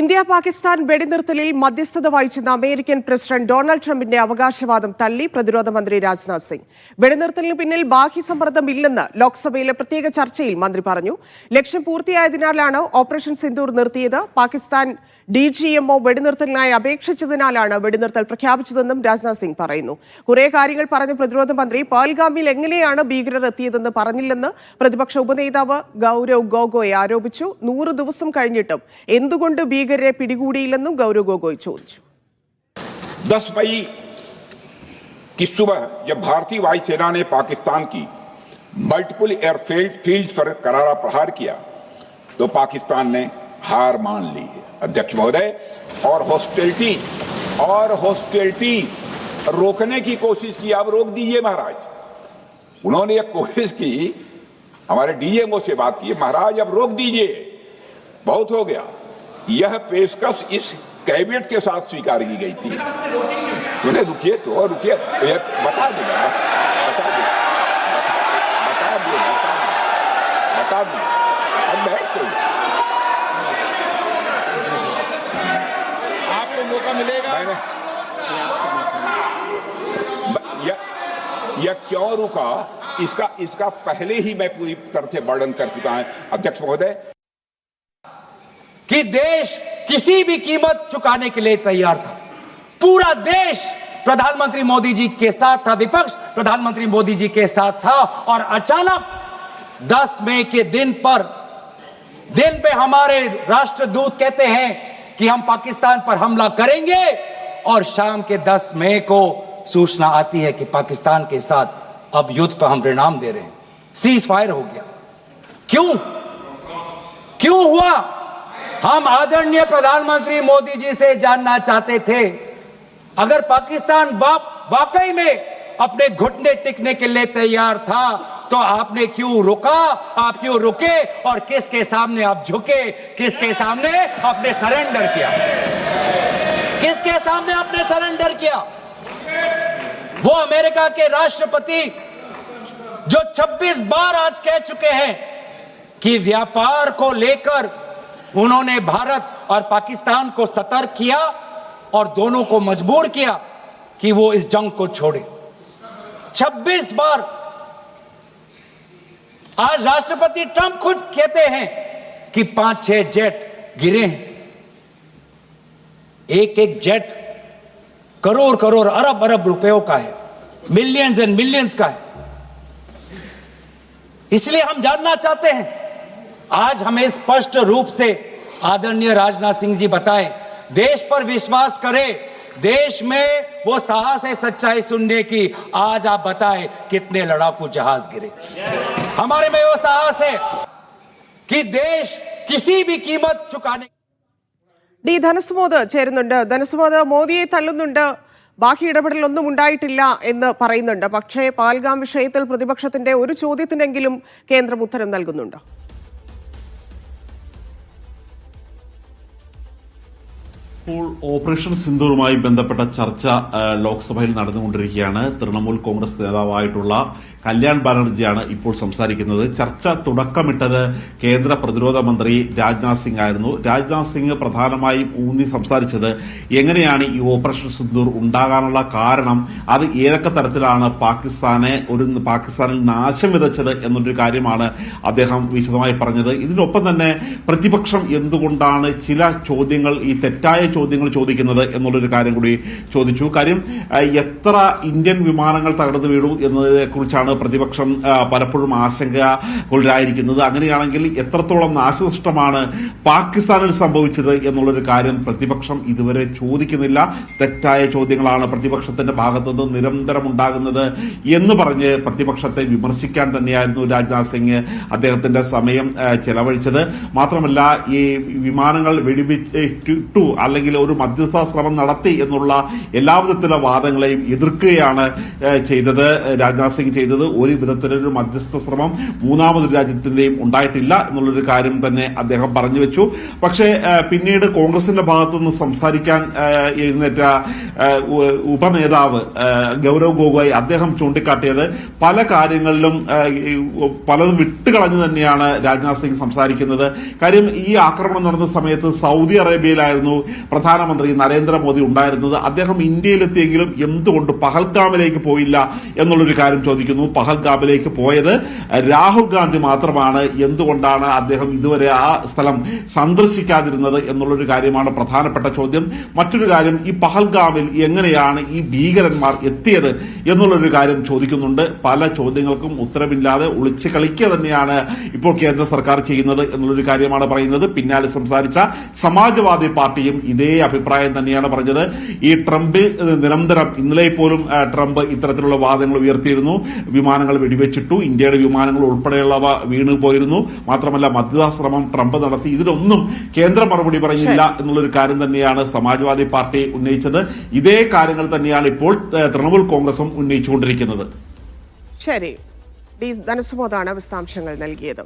India Pakistan വെടിനിർത്തലിൽ മധ്യസ്ഥത വഹിച്ചെന്ന American president Donald ട്രംപിന്റെ അവകാശവാദം തള്ളി പ്രതിരോധ മന്ത്രി രാജ്നാഥ് സിംഗ്. വെടിനിർത്തലിന് പിന്നിൽ ബാഹ്യ സമ്മർദ്ദം ഇല്ലെന്ന് ലോക്സഭയിലെ പ്രത്യേക ചർച്ചയിൽ മന്ത്രി പറഞ്ഞു. ലക്ഷ്യം പൂർത്തിയായതിനാലാണ് ഓപ്പറേഷൻ സിന്ദൂർ നിർത്തിയത്. പാകിസ്ഥാൻ ഡി ജി എംഒ വെടിനിർത്തലിനായി അപേക്ഷിച്ചതിനാലാണ് വെടിനിർത്തൽ പ്രഖ്യാപിച്ചതെന്നും രാജ്നാഥ് സിംഗ് പറയുന്നു കുറെ കാര്യങ്ങൾ പറഞ്ഞ പ്രതിരോധ മന്ത്രി പാൽഗാമിൽ എങ്ങനെയാണ് ഭീകരർ എത്തിയതെന്ന് പറഞ്ഞില്ലെന്ന് പ്രതിപക്ഷ ഉപനേതാവ് ഗൌരവ് ഗൊഗോയ് ആരോപിച്ചു നൂറ് ദിവസം കഴിഞ്ഞിട്ടും എന്തുകൊണ്ട് ഭീകരരെ പിടികൂടിയില്ലെന്നും ഗൌരവ് ഗൊഗോയ് ചോദിച്ചു 10 मई की सुबह जब भारतीय वायुसेना ने पाकिस्तान की मल्टीपल एयरफील्ड फील्ड पर करारा प्रहार किया तो पाकिस्तान ने हार मान ली अध्यक्ष महोदय, और हॉस्टेलिटी और हॉस्टेलिटी रोकने की कोशिश की। आप रोक दीजिए महाराज। उन्होंने एक कोशिश की, हमारे डीएमओ से बात की, महाराज, अब रोक दीजिए। बहुत हो गया। यह पेशकश इस कैबिनेट के साथ स्वीकार की गई थी। सुने, रुकिए तो रुकिए। बता दूँगा बता दूँगा बता दूँगा बता दूँगा यह क्यों रुका इसका इसका पहले ही मैं पूरी तरह से वर्णन कर चुका हूँ, अध्यक्ष महोदय। कि देश किसी भी कीमत चुकाने के लिए तैयार था। पूरा देश प्रधानमंत्री मोदी जी के साथ था, विपक्ष प्रधानमंत्री मोदी जी के साथ था, और अचानक 10 मई के दिन पर, दिन पे हमारे राष्ट्रदूत कहते हैं कि हम पाकिस्तान पर हमला करेंगे, और शाम के 10 मई को सूचना आती है कि पाकिस्तान के साथ अब युद्ध पर हम परिणाम दे रहे हैं। सीज फायर हो गया। क्यों? क्यों हुआ? हम आदरणीय प्रधानमंत्री मोदी जी से जानना चाहते थे, अगर पाकिस्तान वाकई में अपने घुटने टिकने के लिए तैयार था तो आपने क्यों रुका? आप क्यों रुके? और किसके सामने आप झुके? किसके सामने आपने सरेंडर किया? किसके सामने आपने सरेंडर किया? वो अमेरिका के राष्ट्रपति जो 26 बार आज कह चुके हैं कि व्यापार को लेकर उन्होंने भारत और पाकिस्तान को सतर्क किया और दोनों को मजबूर किया कि वो इस जंग को छोड़े। 26 बार आज राष्ट्रपति ट्रंप खुद कहते हैं कि पाँच छह जेट गिरे हैं। एक एक जेट करोड़ करोड़ अरब अरब रुपयों का है। मिलियंस एंड मिलियंस का है। इसलिए हम जानना चाहते हैं, आज हमें स्पष्ट रूप से आदरणीय राजनाथ सिंह जी बताएँ, देश पर विश्वास करें, देश में वो साहस है सच्चाई सुनने की, आज आप बताएँ कितने लड़ाकू जहाज़ गिरे। हमारे में वो साहस है कि देश किसी भी कीमत चुकाने ഡി ധനസുമോദ് ചേരുന്നുണ്ട്. ധനസുമോദ് മോദിയെ തള്ളുന്നുണ്ട്. ബാക്കി ഇടപെടലൊന്നും ഉണ്ടായിട്ടില്ല എന്ന് പറയുന്നുണ്ട്. പക്ഷേ പാൽഗാം വിഷയത്തിൽ പ്രതിപക്ഷത്തിന്റെ ഒരു ചോദ്യത്തിനെങ്കിലും കേന്ദ്രം ഉത്തരം നൽകുന്നുണ്ടോ? ഇപ്പോൾ ഓപ്പറേഷൻ സിന്ദൂറുമായി ബന്ധപ്പെട്ട ചർച്ച ലോക്സഭയിൽ നടന്നുകൊണ്ടിരിക്കുകയാണ്. തൃണമൂൽ കോൺഗ്രസ് നേതാവായിട്ടുള്ള കല്യാൺ ബാനർജിയാണ് ഇപ്പോൾ സംസാരിക്കുന്നത്. ചർച്ച തുടക്കമിട്ടത് കേന്ദ്ര പ്രതിരോധ മന്ത്രി രാജ്നാഥ് സിംഗ് ആയിരുന്നു. രാജ്നാഥ് സിംഗ് പ്രധാനമായും ഊന്നി സംസാരിച്ചത് എങ്ങനെയാണ് ഈ ഓപ്പറേഷൻ സിന്ദൂർ ഉണ്ടാകാനുള്ള കാരണം അത് ഏതൊക്കെ തരത്തിലാണ് പാകിസ്ഥാനെ ഒരു പാകിസ്ഥാനിൽ നാശം വിതച്ചത് എന്നൊരു കാര്യമാണ് അദ്ദേഹം വിശദമായി പറഞ്ഞത്. ഇതിനൊപ്പം തന്നെ പ്രതിപക്ഷം എന്തുകൊണ്ടാണ് ചില ചോദ്യങ്ങൾ ഈ തെറ്റായ ചോദ്യങ്ങൾ ചോദിക്കുന്നത് എന്നുള്ളൊരു കാര്യം കൂടി ചോദിച്ചു. കാര്യം എത്ര ഇന്ത്യൻ വിമാനങ്ങൾ തകർന്നു വീണു എന്നതിനെക്കുറിച്ചാണ് പ്രതിപക്ഷം പലപ്പോഴും ആശങ്കകുള്ളരായിരിക്കുന്നത് അങ്ങനെയാണെങ്കിൽ എത്രത്തോളം നാശനഷ്ടമാണ് പാകിസ്ഥാനിൽ സംഭവിച്ചത് എന്നുള്ളൊരു കാര്യം പ്രതിപക്ഷം ഇതുവരെ ചോദിക്കുന്നില്ല. തെറ്റായ ചോദ്യങ്ങളാണ് പ്രതിപക്ഷത്തിന്റെ ഭാഗത്തുനിന്ന് നിരന്തരം ഉണ്ടാകുന്നത് എന്ന് പറഞ്ഞ് പ്രതിപക്ഷത്തെ വിമർശിക്കാൻ തന്നെയായിരുന്നു രാജ്നാഥ് സിംഗ് അദ്ദേഹത്തിന്റെ സമയം ചെലവഴിച്ചത്. മാത്രമല്ല ഈ വിമാനങ്ങൾ വെടിവെച്ചിട്ടു അല്ലെങ്കിൽ അല്ലെങ്കിൽ ഒരു മധ്യസ്ഥ ശ്രമം നടത്തി എന്നുള്ള എല്ലാവിധത്തിലുള്ള വാദങ്ങളെയും എതിർക്കുകയാണ് ചെയ്തത് രാജ്നാഥ് സിംഗ് ചെയ്തത്. ഒരു വിധത്തിലൊരു മധ്യസ്ഥ ശ്രമം മൂന്നാമതൊരു രാജ്യത്തിന്റെയും ഉണ്ടായിട്ടില്ല എന്നുള്ളൊരു കാര്യം തന്നെ അദ്ദേഹം പറഞ്ഞു വെച്ചു. പക്ഷേ പിന്നീട് കോൺഗ്രസിന്റെ ഭാഗത്തുനിന്ന് സംസാരിക്കാൻ എഴുന്നേറ്റ ഉപനേതാവ് ഗൗരവ് ഗോഗോയ് അദ്ദേഹം ചൂണ്ടിക്കാട്ടിയത് പല കാര്യങ്ങളിലും പലതും വിട്ടുകളഞ്ഞു തന്നെയാണ് രാജ്നാഥ് സിംഗ് സംസാരിക്കുന്നത്. കാര്യം ഈ ആക്രമണം നടന്ന സമയത്ത് സൗദി അറേബ്യയിലായിരുന്നു പ്രധാനമന്ത്രി നരേന്ദ്രമോദി ഉണ്ടായിരുന്നത് അദ്ദേഹം ഇന്ത്യയിലെത്തിയെങ്കിലും എന്തുകൊണ്ട് പഹൽഗാമിലേക്ക് പോയില്ല എന്നുള്ളൊരു കാര്യം ചോദിക്കുന്നു. പഹൽഗാമിലേക്ക് പോയത് രാഹുൽ ഗാന്ധി മാത്രമാണ്. എന്തുകൊണ്ടാണ് അദ്ദേഹം ഇതുവരെ ആ സ്ഥലം സന്ദർശിക്കാതിരുന്നത് എന്നുള്ളൊരു കാര്യമാണ് പ്രധാനപ്പെട്ട ചോദ്യം. മറ്റൊരു കാര്യം ഈ പഹൽഗാമിൽ എങ്ങനെയാണ് ഈ ഭീകരന്മാർ എത്തിയത് എന്നുള്ളൊരു കാര്യം ചോദിക്കുന്നുണ്ട്. പല ചോദ്യങ്ങൾക്കും ഉത്തരവില്ലാതെ ഒളിച്ചു കളിക്കുക തന്നെയാണ് ഇപ്പോൾ കേന്ദ്ര സർക്കാർ ചെയ്യുന്നത് എന്നുള്ളൊരു കാര്യമാണ് പറയുന്നത്. പിന്നാലെ സംസാരിച്ച സമാജ്വാദി പാർട്ടിയും ഇതേ അഭിപ്രായം തന്നെയാണ് പറഞ്ഞത്. ഈ ട്രംപിൽ നിരന്തരം ഇന്നലെ പോലും ട്രംപ് ഇത്തരത്തിലുള്ള വാദങ്ങൾ ഉയർത്തിയിരുന്നു. വിമാനങ്ങൾ വെടിവെച്ചിട്ടു. ഇന്ത്യയുടെ വിമാനങ്ങൾ ഉൾപ്പെടെയുള്ളവ വീണു പോയിരുന്നു. മാത്രമല്ല മധ്യതാശ്രമം ട്രംപ് നടത്തി. ഇതിലൊന്നും കേന്ദ്ര മറുപടി പറഞ്ഞില്ല എന്നുള്ളൊരു കാര്യം തന്നെയാണ് സമാജ്വാദി പാർട്ടി ഉന്നയിച്ചത്. ഇതേ കാര്യങ്ങൾ തന്നെയാണ് ഇപ്പോൾ തൃണമൂൽ കോൺഗ്രസും ഉന്നയിച്ചുകൊണ്ടിരിക്കുന്നത്. ശരി. ധനസുബോധാണ് വിശദാംശങ്ങൾ നൽകിയത്.